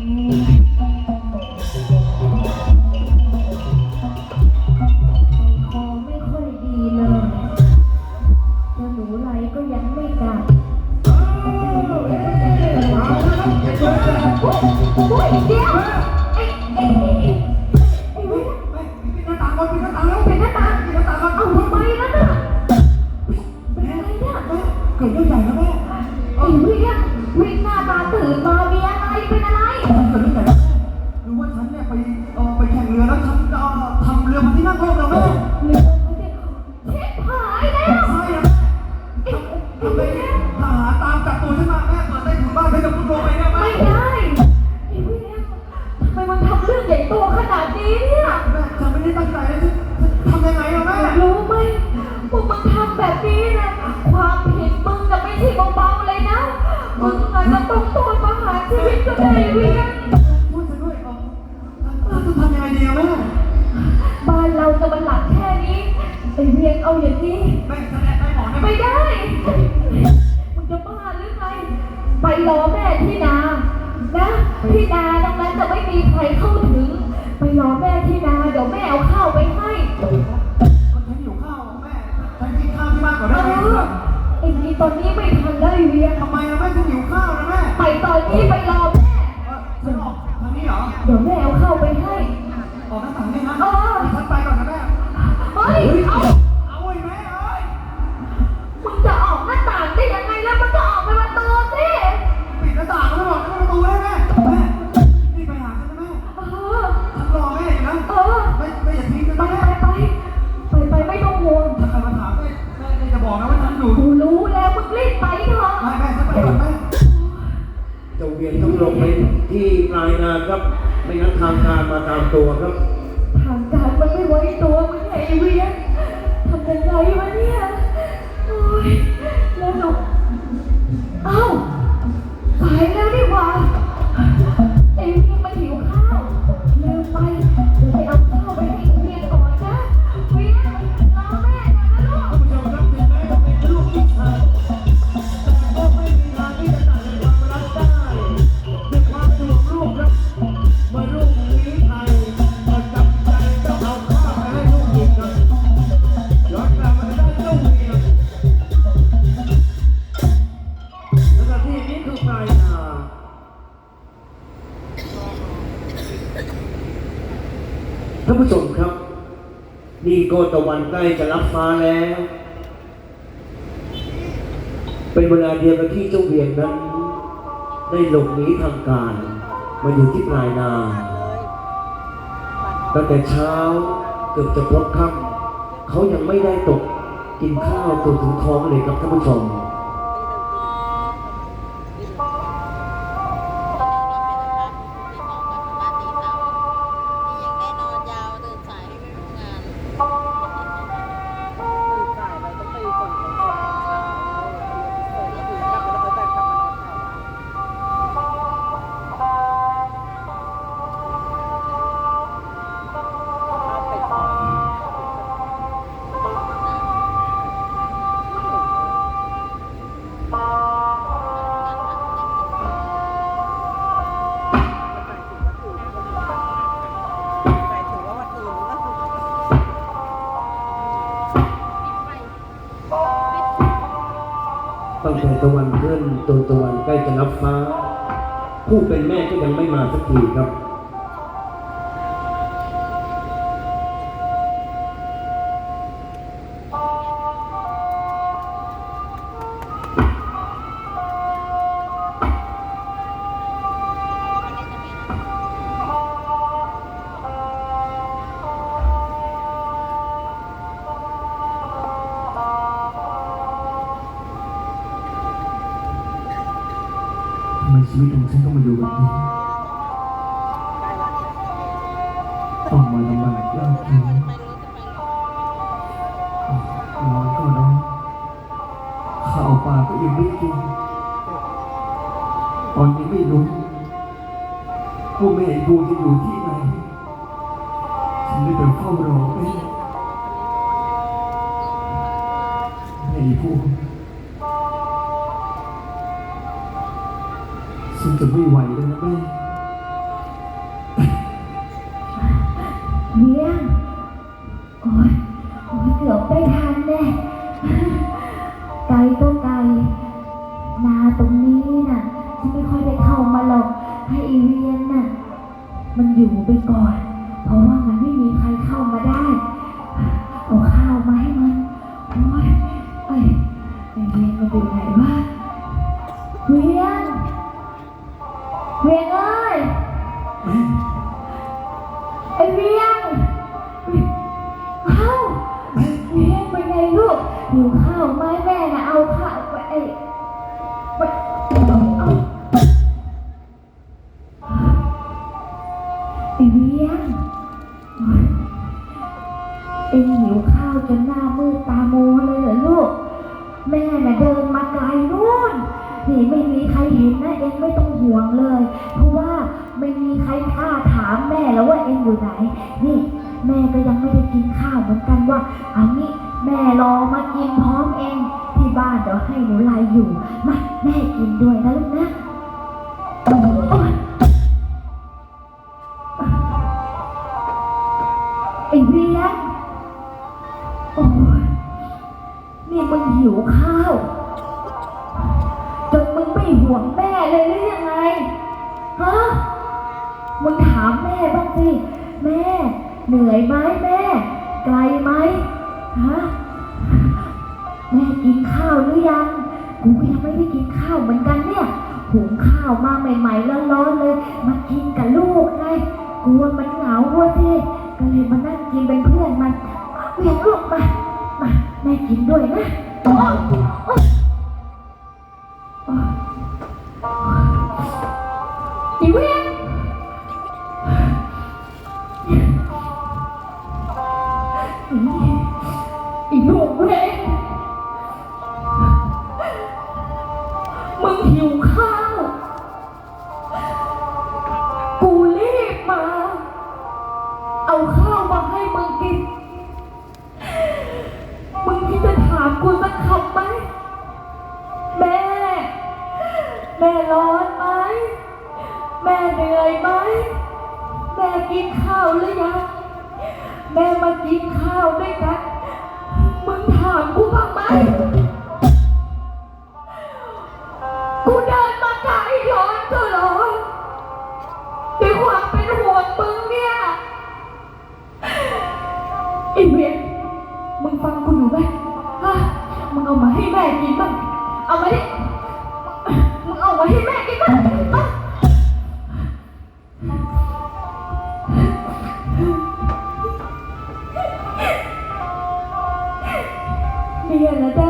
Mm-hmm. ต้ถุนบ้านฉันจะพูดลงไปเนี่ยแม่ไม่ได้ไอ้เวียทำไมมันทำเรื่องใหญ่โตขนาดนี้เนี่ยแม่ฉันไม่ได้ตั้งใจนะฉันฉันทำยังไงอะแม่รู้ไหมว่ามึงทำแบบนี้นะความผิดมึงจะไม่ใช่เบาๆเลยนะมึงอาจจะต้องโทษประหารชีวิตก็ได้เวียพูดฉันด้วยเออเออจะทำยังไงดีอะแม่บ้านเราจะมันหลักแค่นี้ไอ้เวียเอาอย่างนี้แม่ฉันแอบได้หมอเนี่ยไม่ได้ รอแม่ที่นา นะที่นาตรงนั้นจะไม่มีใครเข้าถึง ไปรอแม่ที่นาเดี๋ยวแม่เอาข้าวไปให้ฉันหิวข้าวอะแม่ฉันกินข้าวที่บ้านก่อนเอได้ไหมอไอ้นี่ตอนนี้ไม่ทันได้เวียทำไมอะแม่ฉันหิวข้าวนะแม่ไปตอนนี้ไปรอแม่ เออฉันออกทางนี้เหรอ เดี๋ยวแม่เอาข้าวไปให้ ออกหน้าต่างนี่นะเออ ฉันไปก่อนนะแม่ เฮ้ย เอา มึงรีบไปเถอะไม่แม่ฉันไปก่อนแม่เจ้าเวียนต้องลงไปที่ปลายนาครับ ไม่งั้นทางการมาตามตัวครับ ทางการมันไม่ไว้ตัวมึงไงไอ้เวียนทำยังไงวะเนี่ย โอ้ย็ตะวันใกล้จะรับฟ้าแล้ว เป็นเวลาเดียวกับที่เจ้าเวียงนั้น ได้หลบหนีทางการมาอยู่ที่ปลายนาตั้งแต่เช้าเกือบจะพบค่ำเขายังไม่ได้ตกกินข้าวตัวถึงท้องเลยครับท่านผู้ชม ตะวันขึ้นจนตะวันใกล้จะรับฟ้า ผู้เป็นแม่ก็ยังไม่มาสักทีครับ ชีวิตของฉันต้องมาอยู่แบบนี้ โอ้ยเกือบไม่ทันแน่ไกลตัวไกลนาตรงนี้น่ะฉันไม่ค่อยได้เข้ามาหรอกให้อีเวียนน่ะ มันอยู่ไปก่อน เอ็งหิวข้าวจนหน้ามืดตาโมเลยเหรอลูก แม่น่ะเดินมาไกลนู่น นี่ไม่มีใครเห็นนะเองไม่ต้องห่วงเลย เพราะว่าไม่มีใครกล้าถามแม่แล้วว่าเองอยู่ไหน นี่ แม่ก็ยังไม่ได้กินข้าวเหมือนกันว่าเอางี้แม่รอมากินพร้อมเองที่บ้านเดี๋ยวให้หนูไลอยู่ มาแม่กินด้วยนะลูกนะ เหนื่อยไหมแม่ ไกลไหมฮะแม่กินข้าวหรือยังกูก็ยังไม่ได้กินข้าวเหมือนกันเนี่ยหุงข้าวมาใหม่ๆร้อนๆเลย มากินกับลูกไงกลัวมันเหงาว่ะสิก็เลยมานั่งกินเป็นเพื่อนมันเวียนลูกมามาแม่กินด้วยนะ มากินข้าวด้วยกันมึงถามกูบ้างไหม เ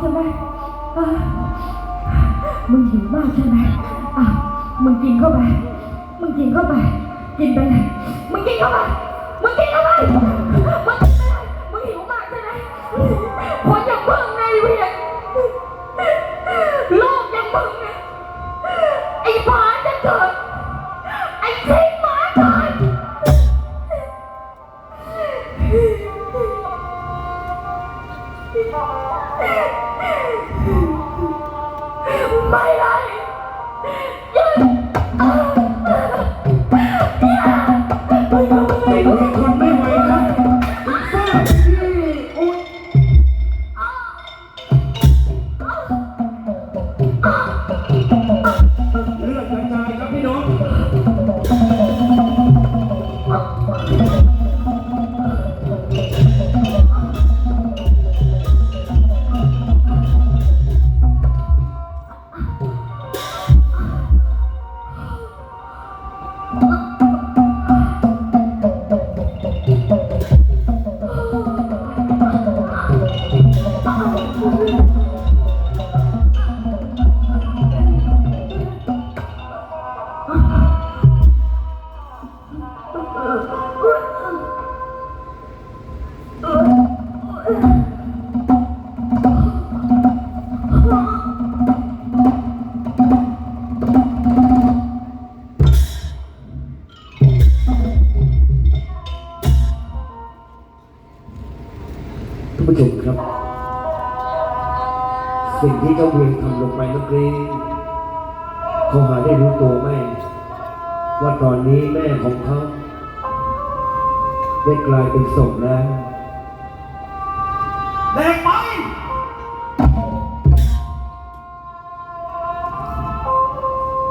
ใช่ไหมอะมึงหิวมากใช่ไหมอะมึงกินเข้าไป มึงกินเข้าไป กินไปเลยมึงกินเข้าไป มึงกินเข้าไป กลายเป็นศพแล้วแดกไป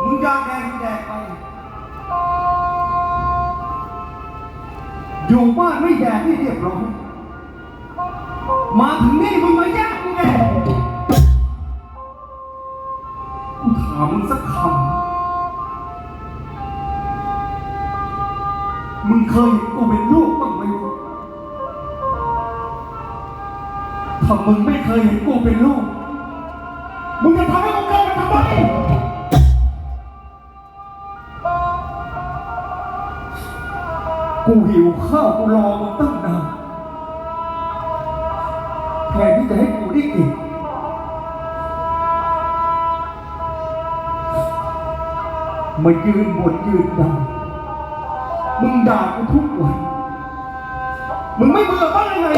มึงอยากแดกมึงแดกไป อยู่บ้านไม่แดกไม่เรียบร้อยมาถึงนี่มึงมาแย่งกูแดกกูถามมึงสักคำ มึงเคย ถ้ามึงไม่เคยเห็นกูเป็นลูก มึงจะทำให้กูเกิดมาทำไมกูหิวข้าวกูรอมึงตั้งนานแทนที่จะให้กูได้กินมายืนบนยืนดามึงด่ากูทุกวัน มึงไม่เบื่อบ้างยังไง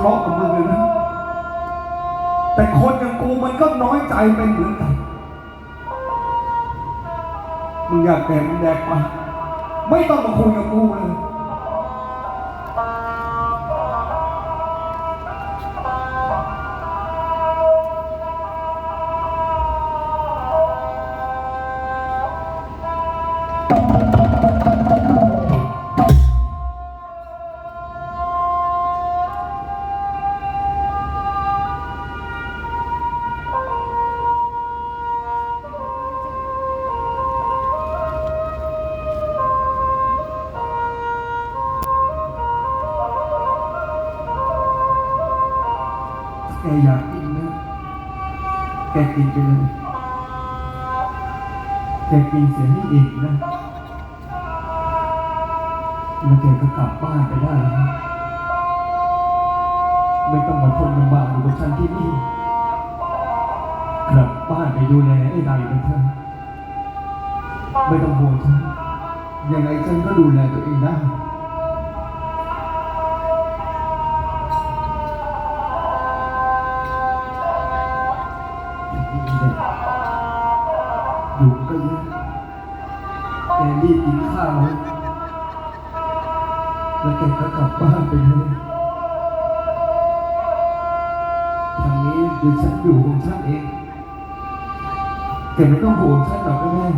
เลาะกับมึงเลยนะ แต่คนอย่างกูมันก็น้อยใจไปเหมือนกัน มึงอยากแดกมึงแดกไป ไม่ต้องมาคุยกับกูเลย สียให้อิ่มนะแล้วแกก็กลับบ้านไปได้แล้วไม่ต้องมาทนลำบากอยู่กับฉันที่นี่กลับบ้านไปดูแลไอ้ใดกันเถอะไม่ต้องห่วงฉันยังไงฉันก็ดูแลตัวเองได้ รีบกินข้าวแล้วแกก็กลับบ้านไปเลยทางนี้เดี๋ยวฉันอยู่ของฉันเองแกไม่ต้องห่วงฉันหรอกนะแม่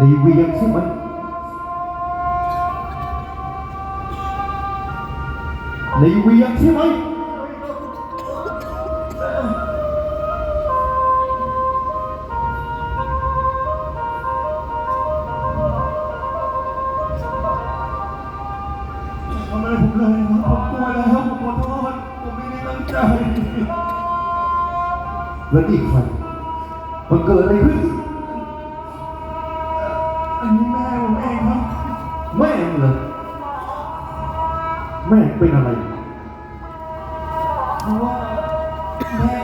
เวียงใช่ไหมในเวียงใช่ไหมทำอะไรผมเลยครับผมกลัวแล้วผมขอโทษผมไม่ได้ตั้งใจแล้ว เป็นอะไร เพราะว่าแม่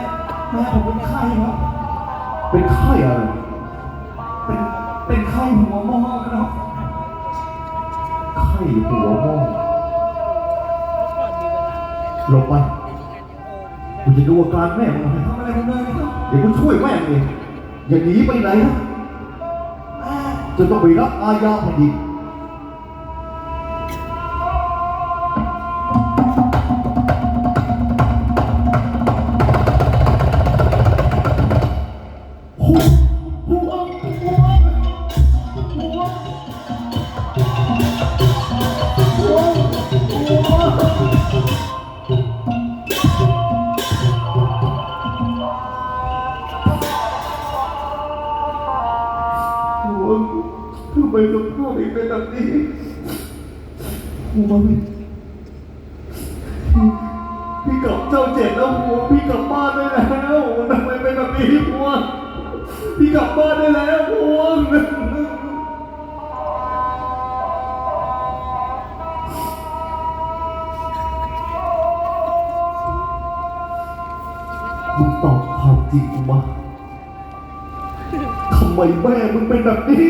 แม่ผมเป็นไข้ครับ เป็นไข้อะไร เป็นเป็นไข้หัวหม้อครับไข้หัวหม้อก่อนมีเวลาหลบไปเป็นยังไงโอ้ยกูจะดูอาการแม่มึงหน่อยทำอะไรมึงเลยครับเดี๋ยวกูช่วยแม่มึงเองอย่าหนีไปไหนนะจะต้องไปรับอาญาแผ่นดิน เป็นแบบนี้หัวพี่พี่กลับเจ้าเจ็บแล้วหัวพี่กลับบ้านได้แล้วทำไมเป็นแบบนี้หัวพี่กลับบ้านได้แล้วหัวมึงตอบความจริงกูมาทำไมแม่มึงเป็นแบบนี้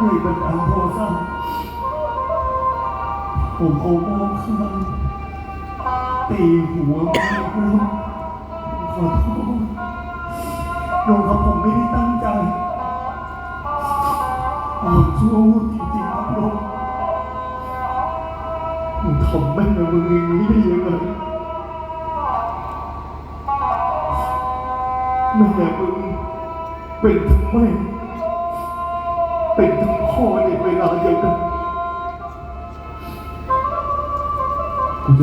ม่เป็นอันโทษซ้ำผมเอาหม้อข้างตีหัวแม่ครับขอโทษโดนครับผมไม่ได้ตั้งใจผมชั่ววูบจริงๆครับโดนมึงทำแม่มึงอย่างนี้ได้ยังไงแม่มึงเป็นทั้งแม่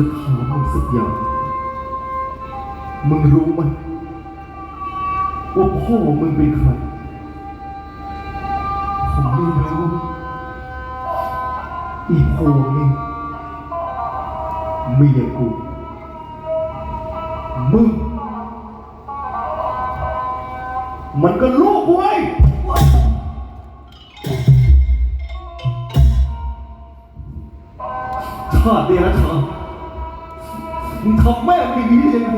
จะถามมึงสักอย่างมึงรู้ไหมว่าพ่อมึงเป็นใครผมไม่รู้อีพ่อนี่เมียกูมึงมันก็ลูกกูไอ้ มึงทำแม่มึงอย่างนี้ได้ยังไง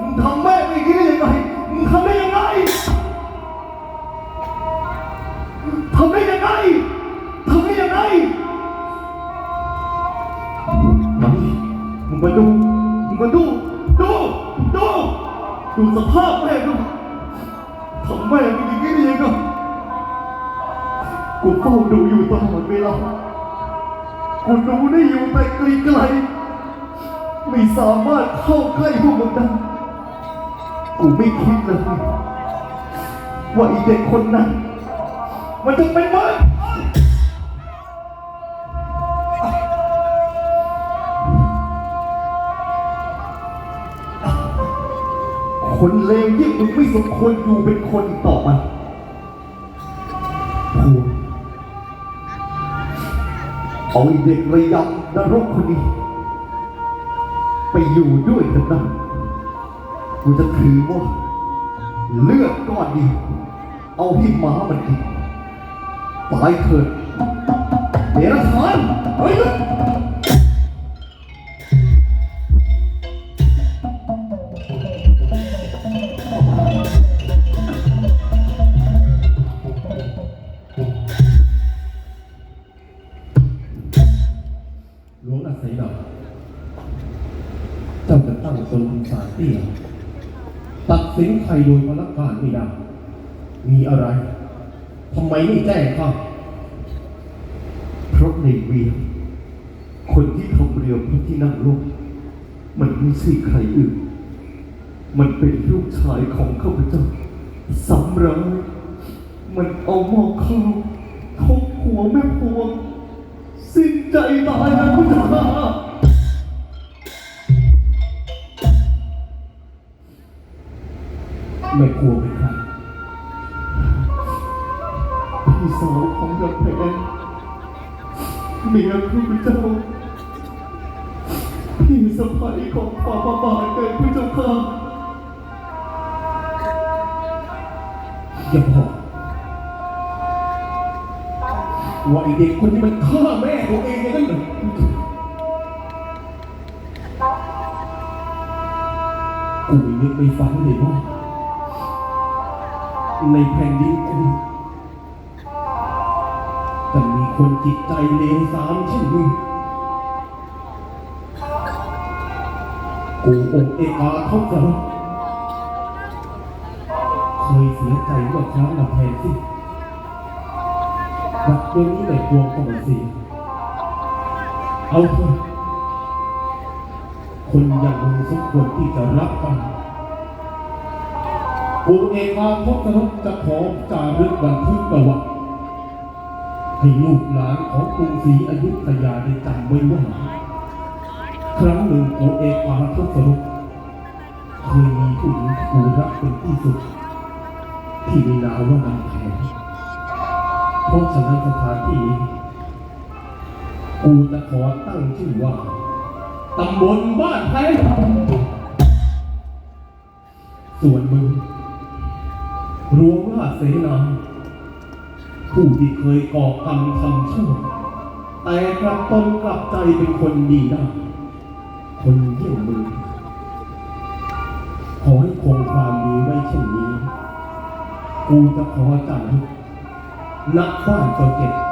มึงทำแม่มึงอย่างนี้ได้ยังไงมึงทำได้ยังไงทำได้ยังไงทำได้ยังไงมานี่มึงมาดูมึงมาดู ดูดูดูสภาพแม่ดูทำแม่มึงอย่างนี้ได้ยังไงกูเฝ้าดูอยู่ตลอดเวลากูดูได้อยู่แต่ไกลๆ ไม่สามารถเข้าใกล้พวกมึงได้กูไม่คิดเลยว่าอีเด็กคนนั้น มันจะเป็นมึงคนเลวยิ่งมึงไม่สมควรอยู่เป็นคนอีกต่อไปพูดเอาอ้เด็กระยำนรกคนนี้ อยู่ด้วยกันนะกูจะถือว่า เลือดก้อนนี้ เอาให้หมามันกินตายเถิดเดรัจฉานเฮ้ย สินใครโดยพลักการไม่ได้มีอะไรทำไมไม่แจ้งข้าเพราะในเวียงคนที่ทำเรือพระที่นั่งลงมันไม่ใช่ใครอื่น มันเป็นลูกชายของข้าพเจ้าสำร้ายมันเอาหม้อข้าวทุบหัวแม่พวงสิ้นใจตายนะพุทธา แม่พวงเป็นใครพี่สาวของกำแพงเมียข้าพเจ้าพี่สะใภ้ของฝ่าบาทเกิดพระเจ้าค่ะอย่าบอกว่าไอเด็กคนนี้มันฆ่าแม่ตัวเองอย่างนั้นเหรอกูไม่นึกไม่ฝันเลยว่า ในแผ่นดินกูจะมีคนจิตใจเลวทรามเช่นมึงกูองค์เอกาทบกันเคยเสียใจเมื่อครั้งลำแพนสิบัดเดี๋ยวนี้แต่ดวงก็ไม่เสียเอาเถอะคนอย่างมึงสมควรที่จะรับมัน กูเอกาทบกันจะขอจารึกบันทึกประวัติให้ลูกหลานของกรุงศรีอยุธยาได้จำไว้ว่า ครั้งหนึ่งตัวเอกอาทศรุปเคยมีผู้หญิงที่กูรักเป็นที่สุด ที่มีนามว่านางแผนเพราะฉะนั้นสถานที่กูจะขอตั้งชื่อว่าตำบลบ้านแพ้ส่วนมึง รวมราเสนาผู้ที่เคยก่อกรรมทำชั่วแต่กลับตนกลับใจเป็นคนดีได้ คนเยี่ยมมือขอให้คงความดีไว้เช่นนี้ กูจะขอจายนักบ้านจนเก็บ